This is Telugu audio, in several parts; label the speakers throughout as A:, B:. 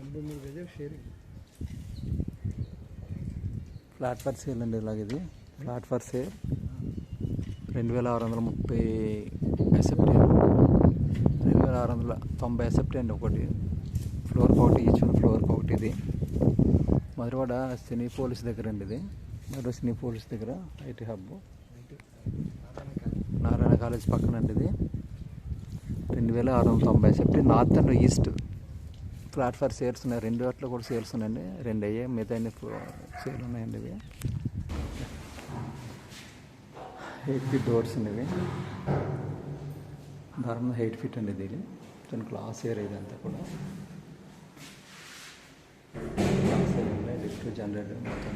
A: ఎనభై మూడు గజాలు షేరింగ్.
B: ఫ్లాట్ ఫర్ సేల్ అండి ఇలాగ ఇది. Flat for sale. రెండు వేల ఆరు వందల ముప్పై ఎసెప్టీ రెండు వేల ఆరు వందల తొంభై ఎసెప్టీ అండి ఒకటి. ఫ్లోర్ ఒకటి ఈచ్ ఫ్లోర్ ఒకటి ఇది. మధురవాడ సినీ పోలీస్ దగ్గర అండి ఇది. మధుర సినీ పోలీస్ దగ్గర ఐటీ హబ్. నారాయణ కాలేజ్ పక్కన అండి ఇది. రెండు వేల ఆరు వందల తొంభై SFT north and east. Flat sales ఉన్నాయి. రెండు వాటిలో కూడా సేల్స్ ఉన్నాయండి. రెండు అయ్యాయి. మిగతా అన్ని సేల్ ఉన్నాయండి ఇవి. ఎయిట్ ఫీట్ డోర్స్ అండి ఇవి. దారుణంగా ఎయిట్ ఫీట్ అండి ఇది దాని క్లాస్ ఏరియా ఇదంతా కూడా. క్లాస్ అండి లిఫ్ట్ జనరేటర్ మొత్తం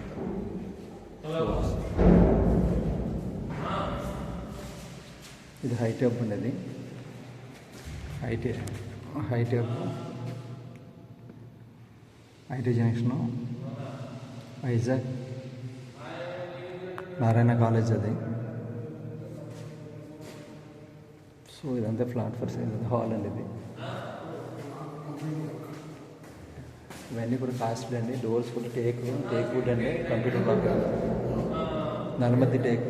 B: ఇది హై టబ్ అండి ఇది హైటే high IT junction Vizag Narayana college అది. సో ఇదంతా ఫ్లాట్ ఫర్ సేల్ హాల్ అండి ఇది. ఇవన్నీ కూడా కాస్ట్లీ అండి డోర్స్ కూడా టేక్ టేక్ వుడ్ అండి కంప్యూటర్ వర్క్. నలమతి టేక్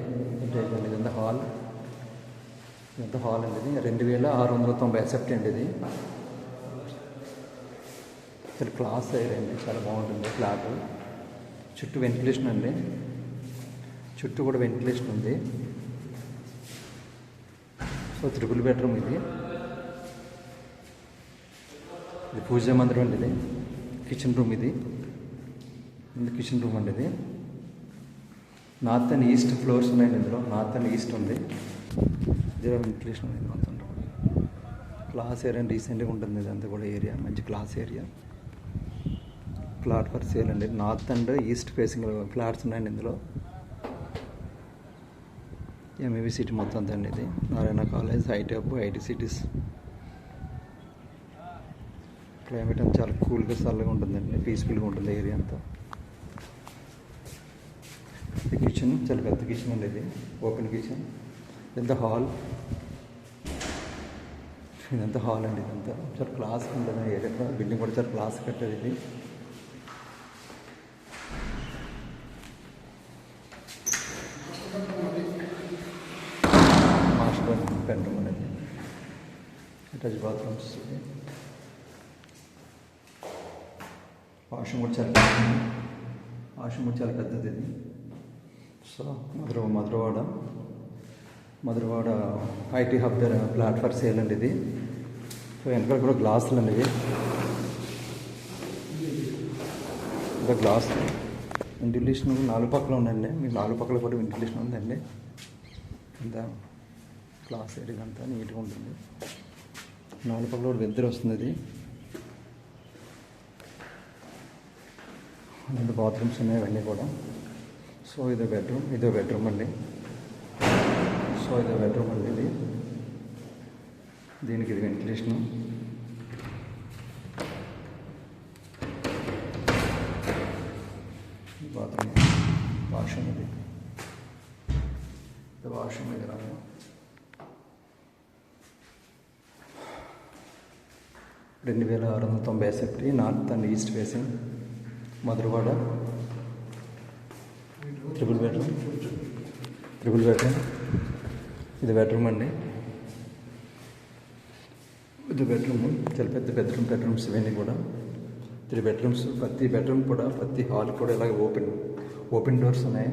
B: టేక్ అండి ఇదంతా హాల్. ఇదంతా హాల్ అండి ఇది. రెండు వేల ఆరు వందల తొంభై అసెప్ట్ అండి ఇది. చాలా క్లాస్ అయ్యారండి చాలా బాగుంటుంది ఫ్లాట్ చుట్టూ వెంటిలేషన్ అండి చుట్టూ కూడా వెంటిలేషన్ ఉంది. సో త్రిపుల్ బెడ్రూమ్ ఇది. ఇది పూజ మందిరం అండి ఇది. కిచెన్ రూమ్ ఇది. ఇది కిచెన్ రూమ్ అండి ఇది. నార్త్ అండ్ ఈస్ట్ ఫ్లోర్స్ ఉన్నాయండి ఇందులో. నార్త్ అండ్ ఈస్ట్ ఉంది. ఇది వెంటిలేషన్ ఉంది మొత్తం. క్లాస్ ఏరియా రీసెంట్గా ఉంటుంది. ఇదంతా కూడా ఏరియా. మంచి class area. Flat for sale అండి. North and east facing flats ఉన్నాయండి ఇందులో. ఎంఈవి సిటీ మొత్తం అండి ఇది. నారాయణ కాలేజ్ హైటెప్ ఐటీ సిటీస్. క్లైమేట్ అంతా చాలా కూల్గా చల్లగా ఉంటుందండి. పీస్ఫుల్గా ఉంటుంది ఏరియా అంతా. ఇది కిచెన్ చాలా పెద్ద కిచెన్ అండి ఇది. ఓపెన్ కిచెన్ ఇదంతా హాల్ ఇదంతా హాల్ అండి ఇదంతా. చాలా క్లాస్ ఉంటుంది ఏరియా బిల్డింగ్ కూడా చాలా క్లాస్ కట్టేది ఇది. మాస్టర్ అనేది అటాచ్ బాత్రూమ్స్ వాష్రూమ్ కూడా చాలా పెద్దది వాష్రూమ్ కూడా చాలా పెద్దది ఇది so Madhura Madhurawada Madhurawada IT hub దగ్గర ప్లాట్ఫామ్ సేల్ అండి ఇది సో వెనకాల కూడా గ్లాసులు అండి ఇవి ఇంకా గ్లాస్ వెంటిలేషన్ నాలుగు పక్కల ఉందండి మీ నాలుగు పక్కల కూడా వెంటిలేషన్ ఉందండి అంతా క్లాస్ ఏరియా అంతా నీట్గా ఉంటుంది. నాలుగు పక్కల కూడా వెద్దరు వస్తుంది అది. రెండు బాత్రూమ్స్ ఉన్నాయి అవన్నీ కూడా. సో ఇదో బెడ్రూమ్ ఇదో బెడ్రూమ్ అండి. సో ఇదో బెడ్రూమ్ అండి ఇది. దీనికి ఇది వెంటిలేషను. బాత్రూమ్ వాష్రూమ్ ఇది. ఇది వాష్రూమ్ ఇది రాము రెండు వేల ఆరు వందల తొంభై SFT north and east facing Madhurawada. Triple bedroom triple bedroom ఇది బెడ్రూమ్ అండి. ఇది బెడ్రూమ్ చాలా పెద్ద బెడ్రూమ్ బెడ్రూమ్స్ ఇవన్నీ కూడా. త్రీ బెడ్రూమ్స్ ప్రతి బెడ్రూమ్ కూడా ప్రతి హాల్ కూడా ఇలాగ ఓపెన్ ఓపెన్ డోర్స్ ఉన్నాయి.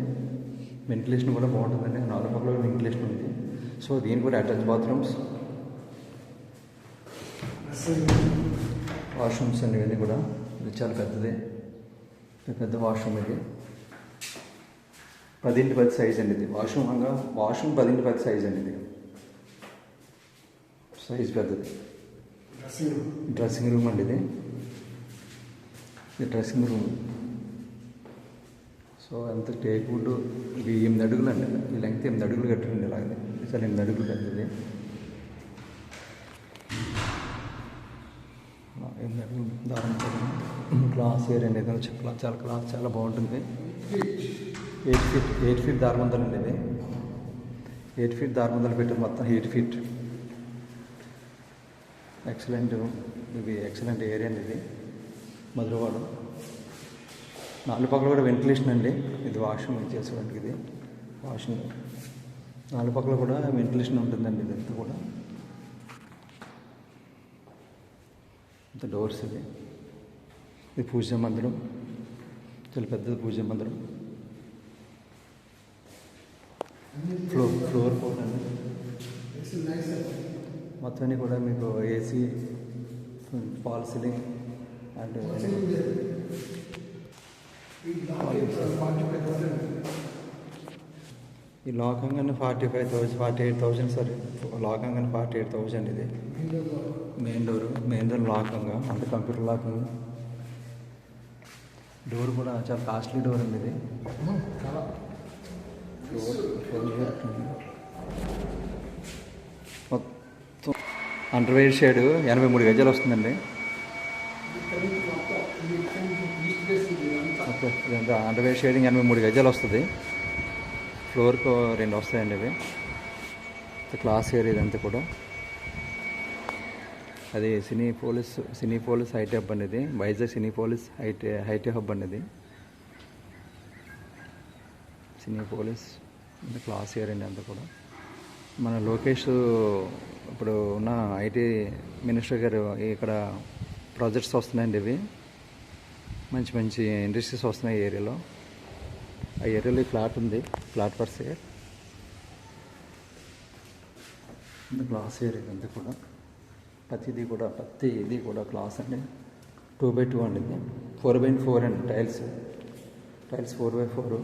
B: వెంటిలేషన్ కూడా బాగుంటుందండి. నాలుగు పక్కల వెంటిలేషన్ ఉంది. సో దీని కూడా అటాచ్ బాత్రూమ్స్ వాష్రూమ్స్ అండి ఇవన్నీ కూడా ఇది చాలా పెద్దది. పెద్ద వాష్రూమ్ ఇది. పదింటి పది సైజ్ అండి ఇది. వాష్రూమ్ అనగా వాష్రూమ్ పదింటి పది సైజ్ అండి ఇది. సైజ్ పెద్దది. Dressing room. అండి ఇది. ఇది డ్రెస్సింగ్ రూమ్. సో అంత టేక్ వుడ్ ఇవి ఎనిమిది అడుగులు అండి. ఈ లెంగ్త్ ఎనిమిది అడుగులు కట్టారండి ఇలాగే. చాలా ఎనిమిది అడుగులు పెద్దది. ఎనిమిది దారం క్లాస్ ఏరియా అనేది చాలా చాలా క్లాస్ చాలా బాగుంటుంది. ఎయిట్ ఫీట్ ఎయిట్ ఫీట్ దారమందలు అండి ఇది. ఎయిట్ ఫీట్ దారమందలు పెట్టి మొత్తం ఎయిట్ ఫీట్. ఎక్సలెంట్ ఇవి ఎక్సలెంట్ ఏరియా అండి ఇది మధురవాడ. నాలుగు పక్కల కూడా వెంటిలేషన్ అండి ఇది వాష్రూమ్ చేసేవాడికి ఇది. వాష్రూమ్ నాలుగు పక్కల కూడా వెంటిలేషన్ ఉంటుందండి ఇదంతా కూడా. ఇంత డోర్స్ ఇది ఇది పూజ మందిరం. చాలా పెద్దది పూజ మందిరం. ఫ్లోర్ ఫ్లోర్ కోట్ అండి. మొత్తం అన్ని కూడా మీకు ఏసీ ఫాల్ సీలింగ్ అండ్ ఈ లోకంగానే forty five thousand forty eight thousand sorry లోకంగానే forty eight thousand ఇది. మెయిన్ డోర్ మెయిన్ డోర్ లాకంగా అంటే కంప్యూటర్ లాకింగ్. డోర్ కూడా చాలా కాస్ట్లీ డోర్ అండి ఇది. మొత్తం అండర్వేర్ షేడ్ ఎనభై మూడు గజాలు వస్తుందండి. అండర్వేర్ షేడింగ్ ఎనభై మూడు గజాలు వస్తుంది. ఫ్లోర్కు రెండు వస్తాయండి ఇవి. క్లాస్ ఏరియా ఇదంతా కూడా. అది సినీ పోలీస్ సినీ పోలీస్ ఐటీ హబ్ అనేది వైజాగ్ సినీ పోలీస్ ఐటీ ఐటీ హబ్ అనేది. సినీ పోలీస్ క్లాస్ ఇయర్ అండి అంతా కూడా. మన లోకేష్ ఇప్పుడు ఉన్న ఐటీ మినిస్టర్ గారు ఇక్కడ ప్రాజెక్ట్స్ వస్తున్నాయండి ఇవి. మంచి మంచి ఇండస్ట్రీస్ వస్తున్నాయి ఏరియాలో. ఆ ఏరియాలో ఈ ఫ్లాట్ ఉంది. Flat for sale class year ఇదంతా కూడా. ప్రతిదీ కూడా ప్రతి ఇది కూడా క్లాస్ అండి. టూ బై టూ అండి ఇది. ఫోర్ బై ఫోర్ అండి tiles tiles four by four